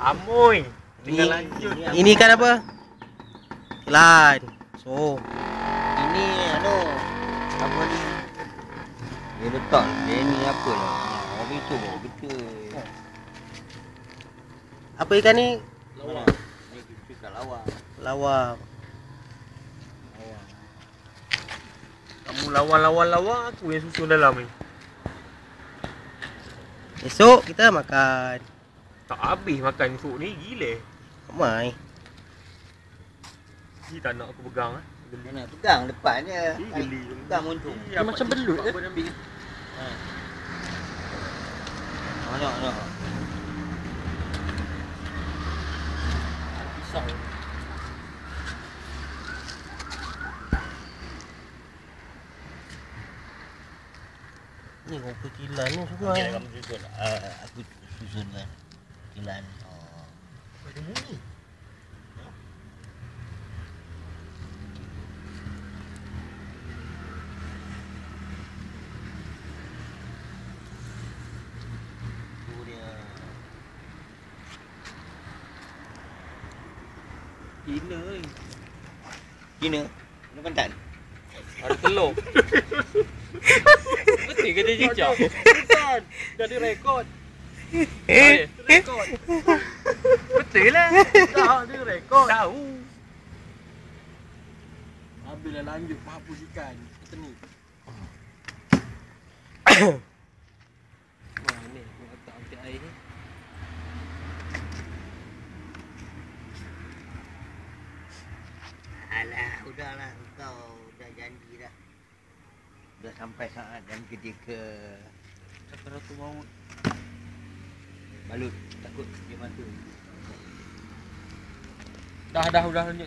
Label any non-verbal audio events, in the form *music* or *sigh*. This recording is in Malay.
Amoy. Ini, lanjut. ini, Ini kan apa? Kilan. So, Ini anu apa ni? Dia letak dia ni apa lah? Oh itu bawa betul. apa ikan ni? Lawak. Ni kita kat. Lawak. Lawak. Kamu lawan-lawan-lawan aku yang susun dalam ni. Esok kita makan. Tak habis makan esok ni gila. Ramai. Ni tak nak aku pegang ah. Geli. Mana pegang depan je. Geli. Pegang untung. Ih, Dia macam belut pun ambil. Ha. Mana mana. Pisau. Ni rupa kilan ni semua. Okey, kamu susun. Uh, aku susun kan. Oh. Ni. Kina. Kina pantan. Ada telur. Betul ke dia cicak? Bukan. Jadi rekod. Eh, Betul lah. *laughs* Tak, dia rekod. Tahu. Habislah lanjut menghapus ikan. Kita ni. *coughs* Mana ni? Aku letak ambil air ni. Alah, udahlah kau dah janji dah. Dah sampai saat dan ketika Rata-rata maut. balut takut dia mati. Dah dah dah lanjut.